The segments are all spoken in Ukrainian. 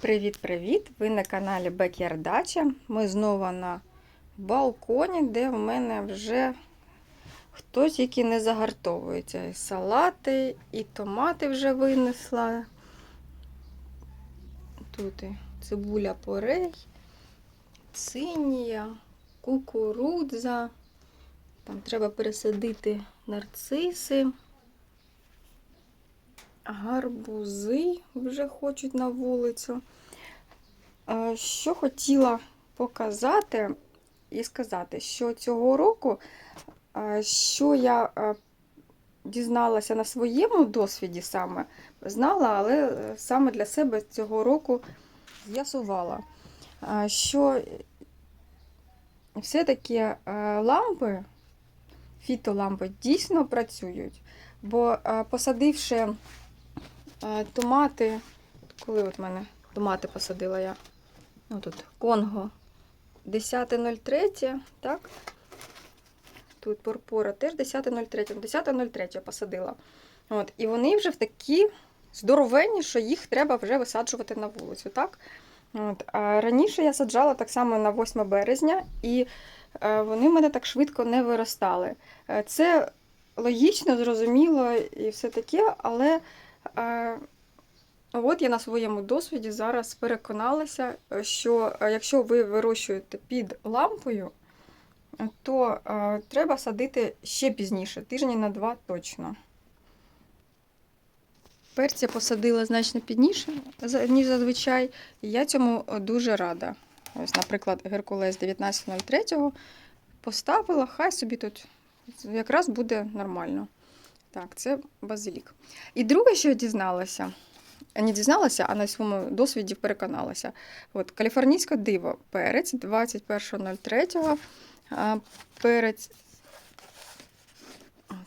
Привіт-привіт! Ви на каналі Backyard Дача. Ми знову на балконі, де в мене вже хтось, який не загартовується. І салати, і томати вже винесла. Тут і цибуля порей, цинія, кукурудза. Там треба пересадити нарциси. Гарбузи вже хочуть на вулицю. Е, Що хотіла показати і сказати, що цього року, е, що я е, дізналася на своєму досвіді саме, знала, але саме для себе цього року з'ясувала, що все-таки лампи, фітолампи дійсно працюють. Бо посадивши томати, коли от мене томати посадила я, ну тут Конго 10.03, так? Тут порпора теж 10.03, 10.03 посадила. От, і вони вже в такі здоровенні, що їх треба вже висаджувати на вулицю, так? От, а раніше я саджала так само на 8 березня, і е, вони в мене так швидко не виростали. Е, Це логічно, зрозуміло і все таке, але е, от я на своєму досвіді зараз переконалася, що е, якщо ви вирощуєте під лампою, то е, треба садити ще пізніше, тижні на два точно. Перця посадила значно пізніше, ніж зазвичай, і я цьому дуже рада. Ось, наприклад, Геркулес 19.03 поставила, хай собі тут якраз буде нормально. Так, це базилік. І друге, що я дізналася, не дізналася, а на своєму досвіді переконалася. От, каліфорнійське диво, перець 21.03, перець.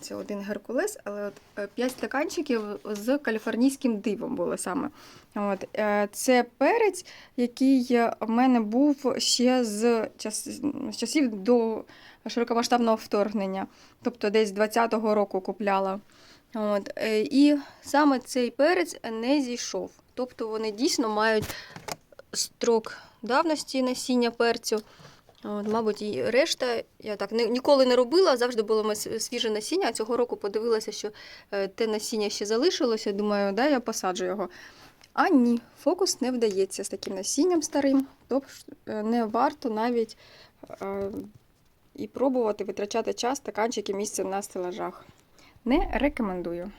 Це один геркулес, але от 5 стаканчиків з каліфорнійським дивом було саме. От, е, це перець, який в мене був ще з, час, з часів до широкомасштабного вторгнення, тобто десь 20-го року купляла. От, е, і саме цей перець не зійшов. Тобто вони дійсно мають строк давності насіння перцю. От, мабуть, і решта я так ні- ніколи не робила, завжди було свіже насіння. А цього року подивилася, що е, те насіння ще залишилося. Думаю, да, я посаджу його. А ні, фокус не вдається з таким насінням старим, тобто не варто навіть е, і пробувати витрачати час стаканчики місця на стелажах. Не рекомендую.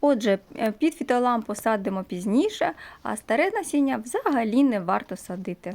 Отже, е, під фітолампу садимо пізніше, а старе насіння взагалі не варто садити.